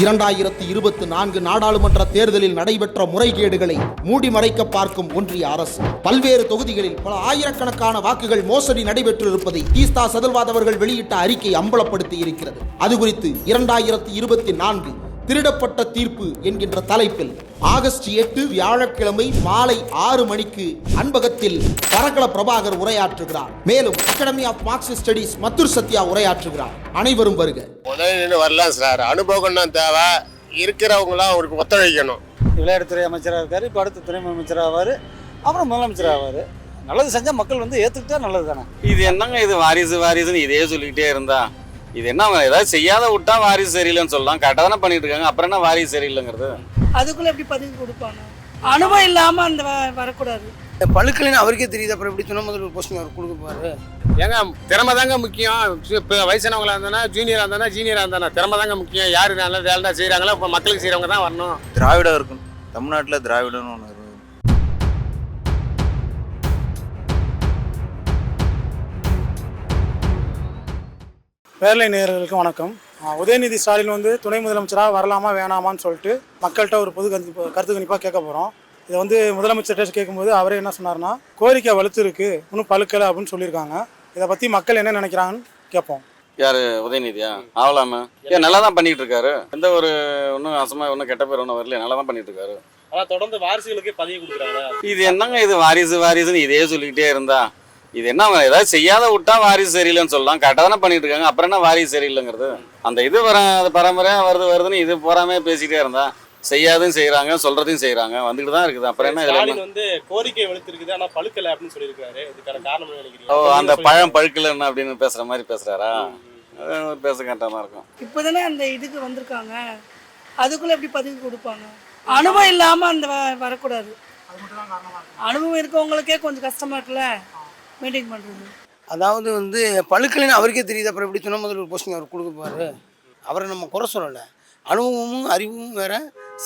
இரண்டாயிரத்தி இருபத்தி நான்கு நாடாளுமன்ற தேர்தலில் நடைபெற்ற முறைகேடுகளை மூடி மறைக்க பார்க்கும் ஒன்றிய அரசு. பல்வேறு தொகுதிகளில் பல ஆயிரக்கணக்கான வாக்குகள் மோசடி நடைபெற்றிருப்பதை தீஸ்தா சதல்வாத் அவர்கள் வெளியிட்ட அறிக்கை அம்பலப்படுத்தி இருக்கிறது. அது குறித்து இரண்டாயிரத்தி இருபத்தி நான்கு திருடப்பட்ட தீர்ப்பு என்கின்ற தலைப்பில் ஆகஸ்ட் எட்டு வியாழக்கிழமை மாலை ஆறு மணிக்கு அன்பகத்தில் பரக்கல பிரபாகர் உரையாற்றுகிறார். மேலும் academy of Marxist studies Mathur Sathya உரையாற்றுகிறார். அனைவரும் வருக. உதவி வரலாம் சார். அனுபவம் தான் தேவை. இருக்கிறவங்களாம் அவருக்கு ஒத்துழைக்கணும். விளையாட்டுத்துறை அமைச்சராக இருக்கார். இப்போ அடுத்து துணை அமைச்சர் ஆவார். அப்புறம் முதலமைச்சர் ஆவார். நல்லது செஞ்சால் மக்கள் வந்து ஏற்றுக்கிட்டா நல்லது தானே இது என்னங்க இது வாரிசு வாரிசுன்னு இதே சொல்லிக்கிட்டே இருந்தா? இது என்ன ஏதாவது செய்யாத விட்டா வாரிசு சரியில்லைன்னு சொல்லலாம். கரெக்டாக தானே பண்ணிட்டு இருக்காங்க. அப்புறம் என்ன வாரிசு சரியில்லைங்கிறது? அதுக்குள்ள எப்படி பதிவு கொடுப்பாங்க? அனுபவம் இல்லாம அந்த வ- வரக்கூடாது. பழுக்கலைன்னு அவருக்கே தெரியுது. அப்புறம் எப்படி துணை முதல்வர் போஸ்டிங் அவர் கொடுக்க போறாரு ஏங்க திறமை தாங்க முக்கியம். இப்போ வயசானவங்களா இருந்தானா ஜூனியராக இருந்தானா ஜீனியராக இருந்தானா திறமை தாங்க முக்கியம். யார் நல்லா வேலை செய்கிறாங்களோ இப்போ மக்களுக்கு செய்கிறவங்க தான் வரணும். திராவிடம் இருக்கணும். தமிழ்நாட்டில் திராவிடம்னு ஒன்று இருக்கும் பேரலை நேயர்களுக்கு வணக்கம். உதயநிதி ஸ்டாலின் வந்து துணை முதலமைச்சராக வரலாமா வேணாமான்னு சொல்லிட்டு மக்கள்கிட்ட ஒரு பொது கருத்து கருத்து கணிப்பாக கேட்க போகிறோம் இதை வந்து முதலமைச்சர்கிட்ட கேட்கும்போது அவரே என்ன சொன்னார்னா கோரிக்கை வலுத்து இருக்கு இன்னும் பழுக்கலை அப்படின்னு சொல்லியிருக்காங்க. இதை பற்றி மக்கள் என்ன நினைக்கிறாங்கன்னு கேட்போம். யாரு உதயநிதியா? ஆகலாமா ஏன் நல்லா தான் பண்ணிட்டு இருக்காரு எந்த ஒரு ஒன்றும் அசமா ஒன்றும் கெட்ட பேர் ஒன்றும் வரல நல்லா தான் பண்ணிட்டு இருக்காரு ஆனா தொடர்ந்து வாரிசுகளுக்கே பதவி கொடுக்குறாங்க. இது என்னங்க இது வாரிசு வாரிசுன்னு இதே சொல்லிக்கிட்டே இருந்தா? இது என்ன ஏதாவது செய்யாத விட்டா வாரிசு சரியில்லைன்னு சொல்லலாம் கரெக்டாக தானே பண்ணிட்டு இருக்காங்க. அப்புறம் என்ன வாரிசு சரியில்லைங்கிறது? அந்த இது வர பரம்பரையாக வருது வருதுன்னு இது போறாமே பேசிக்கிட்டே இருந்தா செய்யாதும் செய்றாங்க சொல்றதையும் செய்றாங்க. வந்துட்டு தான் இருக்குது. அப்புறம் என்ன இதுல என்ன? வந்து கோரிக்கை வெளுத்திருக்குது ஆனா பழுக்கல அப்படின்னு சொல்லியிருக்காரு. இதுக்கான காரணம் என்ன நினைக்கிறீங்க? ஓ அந்த பழம் பழுக்கலன்னு அப்படின்னு பேசுற மாதிரி பேசுறாரா? பேச கரெக்டாக இருக்கும். இப்போதானே அந்த இதுக்கு வந்திருக்காங்க. அதுக்குள்ள எப்படி பதிவு கொடுப்பாங்க? அனுபவம் இல்லாம அந்த வரக்கூடாது. அனுபவம் இருக்கவங்களுக்கே கொஞ்சம் கஷ்டமா இருக்குல்ல? மெயின்டைன் பண்றது. அதாவது வந்து பழுக்கலைன்னு அவருக்கே தெரியுது. அப்புறம் எப்படி துணை முதல்வர் போஸ்டிங் அவர் கொடுக்க போறாரு அவரை நம்ம குறை சொல்லலை. அனுபவமும் அறிவும் வேற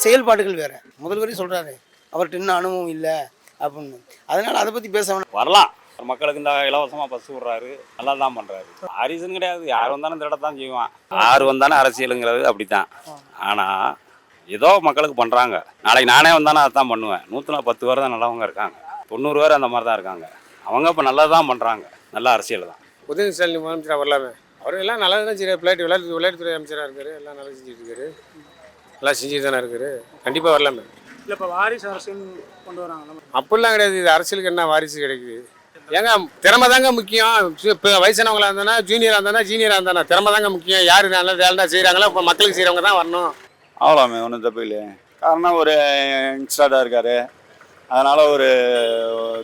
செயல்பாடுகள் வேற. முதல்வரே சொல்றாரு. அவர்கிட்ட இன்னும் அனுபவம் இல்லை அப்படின்னு. அதனால அதை பத்தி பேச வேணாம். வரலாம். மக்களுக்கு இந்த இலவசமாக பஸ் விட்றாரு. நல்லா தான் பண்ணுறாரு வாரிசுன்னு கிடையாது. யார் வந்தாலும் திருட தான் செய்வான். யார் வந்தாலும் அரசியலுங்கிறது அப்படி தான் ஆனால் ஏதோ மக்களுக்கு பண்ணுறாங்க நாளைக்கு நானே வந்தாலும் அதை தான் பண்ணுவேன். நூற்றில் பத்து பேர் தான் நல்லவங்க இருக்காங்க. தொண்ணூறு பேர் அந்த மாதிரி தான் இருக்காங்க. அவங்க இப்போ நல்லா தான் பண்ணுறாங்க நல்ல அரசியல் தான். உதயநிதி ஸ்டாலின் முதலமைச்சராக வரலாமே? அவர் எல்லாம் நல்லா தான் செய்யறாரு விளையாட்டு விளையாட்டு விளையாட்டுத்துறை அமைச்சராக இருக்காரு. எல்லாம் நல்லா செஞ்சுட்டு இருக்காரு. நல்லா செஞ்சுட்டு தானே இருக்காரு. கண்டிப்பாக வரலாமே. இல்லை இப்போ வாரிசு அரசியல் கொண்டு வராங்க அப்படிலாம் கிடையாது. இது அரசியலுக்கு என்ன வாரிசு கிடைக்குது? ஏங்க திறமை தாங்க முக்கியம். இப்போ வயசானவங்களா இருந்தானா ஜூனியராக இருந்தானா ஜீனியராக இருந்தானா? திறமை தாங்க முக்கியம். யார் நல்லா வேலை செய்கிறாங்களோ இப்போ மக்களுக்கு செய்கிறவங்க தான் வரணும். ஆகலாமே ஒன்றும் தப்பு இல்லையே. காரணம் ஒரு யங்ஸ்டராக இருக்காரு. அதனால ஒரு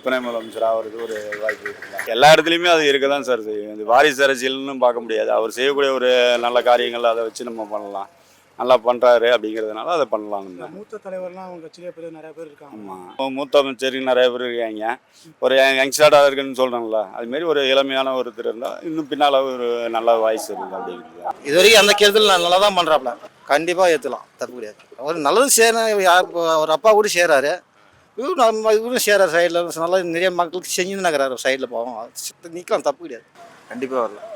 துணை முதலமைச்சராக அவருக்கு ஒரு வாய்ப்பு எல்லா இடத்துலையுமே அது இருக்க தான் சார் செய்யும். இது வாரிசு அரசியல்னு பார்க்க முடியாது. அவர் செய்யக்கூடிய ஒரு நல்ல காரியங்கள் அதை வச்சு நம்ம பண்ணலாம். நல்லா பண்ணுறாரு அப்படிங்கிறதுனால அதை பண்ணலாம். மூத்த தலைவர்லாம் அவங்க கட்சியிலே பேர் நிறைய பேர் இருக்காங்க. ஆமாம் மூத்த அமைச்சருக்கு நிறைய பேர் இருக்காங்க. ஒரு யங்ஸ்டராக இருக்குன்னு சொல்கிறேன்ல அதுமாரி ஒரு இளமையான ஒருத்தர் இருந்தால் இன்னும் பின்னால் ஒரு நல்ல வாய்ஸ் இருக்குது அப்படிங்கிறது. இது வரைக்கும் அந்த கேரளத்தில் நல்லா தான் பண்ணுறாப்புல கண்டிப்பாக ஏற்றலாம் தப்பு கிடையாது அவர் நல்லது இப்போ அவர் அப்பா கூட செய்கிறாரு இவரும் நம்ம இவரும் செய்கிறார் சைடில் நல்லா நிறைய மக்களுக்கு செஞ்சுன்னு நகராரு சைடில் போவோம். நிற்கலாம் தப்பு கிடையாது. கண்டிப்பாக வரலாம்.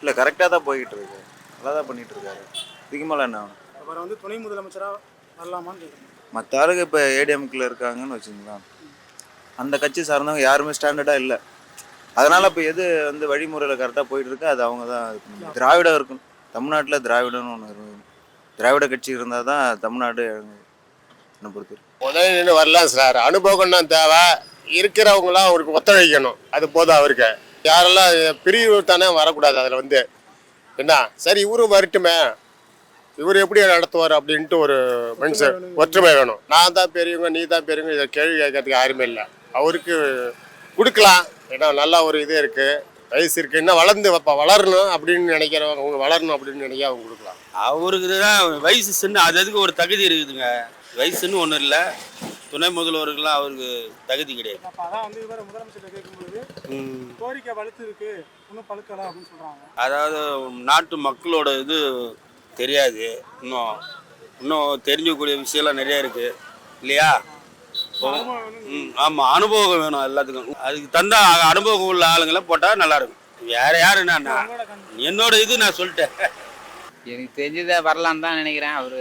இல்லை கரெக்டாக தான் போய்கிட்டு இருக்கு. நல்லா தான் பண்ணிட்டு இருக்காரு. இதுக்கு மேலே என்ன அப்புறம் வந்து துணை முதலமைச்சராக வரலாமான்னு கேட்குறேன். மற்ற ஆளுங்க இப்போ ஏடிஎம்கில் இருக்காங்கன்னு வச்சுங்களேன் அந்த கட்சி சார்ந்தவங்க யாருமே ஸ்டாண்டர்டாக இல்லை. அதனால் இப்போ எது வந்து வழிமுறையில் கரெக்டாக போயிட்டு இருக்கு அது அவங்க தான் இது பண்ணணும். திராவிடம் இருக்கணும். தமிழ்நாட்டில் திராவிடம்னு ஒன்று இருக்கும் திராவிட கட்சி இருந்தால் தான் தமிழ்நாடு என்னை பொறுத்து உதவி வரலாம் சார். அனுபவம் தான் தேவை. இருக்கிறவங்களாம் அவருக்கு ஒத்துழைக்கணும். அது போதும் அவருக்கு. யாரெல்லாம் பிரிவு தானே வரக்கூடாது அதில் வந்து. என்ன? சரி இவரும் வரட்டுமே. இவர் எப்படி நடத்துவார் அப்படின்ட்டு ஒரு மனுஷன் ஒற்றுமை வேணும். நான் தான் பெரியவங்க நீ தான் பெரியவங்க இதை கேள்வி கேட்கறதுக்கு யாருமே இல்லை. அவருக்கு கொடுக்கலாம். ஏன்னா நல்லா ஒரு இது இருக்குது வயசு இருக்குது இன்னும் வளர்ந்து வைப்பா வளரணும் அப்படின்னு நினைக்கிறவங்க அவங்க வளரணும் அப்படின்னு நினைக்க அவங்க கொடுக்கலாம். அவருக்கு தான் வயசு சின்ன அது அதுக்கு ஒரு தகுதி இருக்குதுங்க. வயசுன்னு ஒன்றும் இல்லை. துணை முதல்வருக்கெல்லாம் அவருக்கு தகுதி கிடையாது. அப்போ அதான் வந்து இவர் முதலமைச்சர் கேட்கும்போது கோரிக்கை வலுத்து இருக்கு இன்னும் பழுக்கலாம் அப்படின்னு சொல்கிறாங்க அதாவது நாட்டு மக்களோட இது தெரியாது. இன்னும் இன்னும் தெரிஞ்சக்கூடிய விஷயம்லாம் நிறைய இருக்குது இல்லையா? ஆமாம் அனுபவம் வேணும். எல்லாத்துக்கும். அதுக்கு தந்தா அனுபவம் உள்ள ஆளுங்களை போட்டால் நல்லாயிருக்கும் வேற யாரு நான் நான் என்னோட இது நான் சொல்லிட்டேன். எனக்கு தெரிஞ்சதை வரலான்னு தான் நினைக்கிறேன். அவர்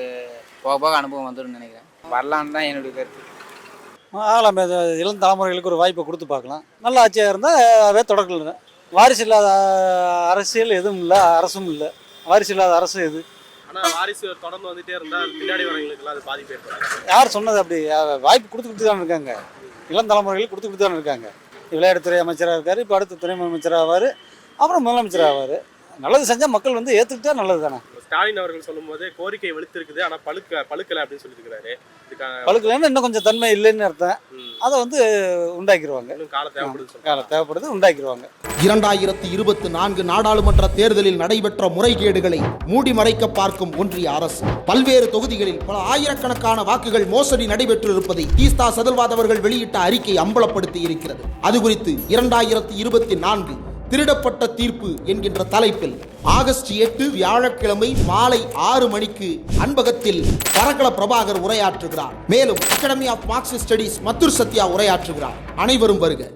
போக போக அனுபவம் வந்துடும் நினைக்கிறேன். வரலான்னு தான் என்னுடைய கருத்து. ஆகலாம் இது இளம் தலைமுறைகளுக்கு ஒரு வாய்ப்பை கொடுத்து பார்க்கலாம். நல்ல ஆட்சியாக இருந்தால் அதே தொடக்கல வாரிசு இல்லாத அரசியல் எதுவும் இல்லை அரசும் இல்லை. வாரிசு இல்லாத அரசு எது? ஆனா வாரிசு தொடர்ந்து வந்துட்டே இருந்தா அது பின்னாடி வரவங்களுக்குலாம் அது பாதிப்பு ஏற்படாது யார் சொன்னது அப்படி? வாய்ப்பு கொடுத்து கொடுத்து தான் இருக்காங்க. இளம் தலைமுறைகளுக்கு கொடுத்து கொடுத்து தான் இருக்காங்க. விளையாட்டுத்துறை அமைச்சராக இருக்கார் இப்போ அடுத்து துணை அமைச்சர் ஆவார் அப்புறம் முதலமைச்சர் ஆவார். நல்லது செஞ்சால் மக்கள் வந்து ஏற்றுக்கிட்டா நல்லது தானே ஸ்டாலின் அவர்கள் சொல்லும்போது கோரிக்கை வெளுத்திருக்குது ஆனா பழுக்க பழுக்கல அப்படின்னு சொல்லியிருக்கிறாரு. இதுக்கான பழுக்கலைன்னா இன்னும் கொஞ்சம் தன்மை இல்லைன்னு அர்த்தம். அதை வந்து உண்டாக்கிடுவாங்க இன்னும் காலம் தேவைப்படுது. காலம் தேவைப்படுது உண்டாக்கிடுவாங்க இரண்டாயிரத்தி இருபத்தி நான்கு நாடாளுமன்ற தேர்தலில் நடைபெற்ற முறைகேடுகளை மூடி மறைக்க பார்க்கும் ஒன்றிய அரசு. பல்வேறு தொகுதிகளில் பல ஆயிரக்கணக்கான வாக்குகள் மோசடி நடைபெற்றிருப்பதை தீஸ்தா சதல்வாத் அவர்கள் வெளியிட்ட அறிக்கை அம்பலப்படுத்தி இருக்கிறது அது குறித்து இரண்டாயிரத்தி இருபத்தி நான்கு திருடப்பட்ட தீர்ப்பு என்கின்ற தலைப்பில் ஆகஸ்ட் எட்டு வியாழக்கிழமை மாலை ஆறு மணிக்கு அன்பகத்தில் பரகல பிரபாகர் உரையாற்றுகிறார். மேலும் academy of Marxist studies Mathur Sathya உரையாற்றுகிறார். அனைவரும் வருக.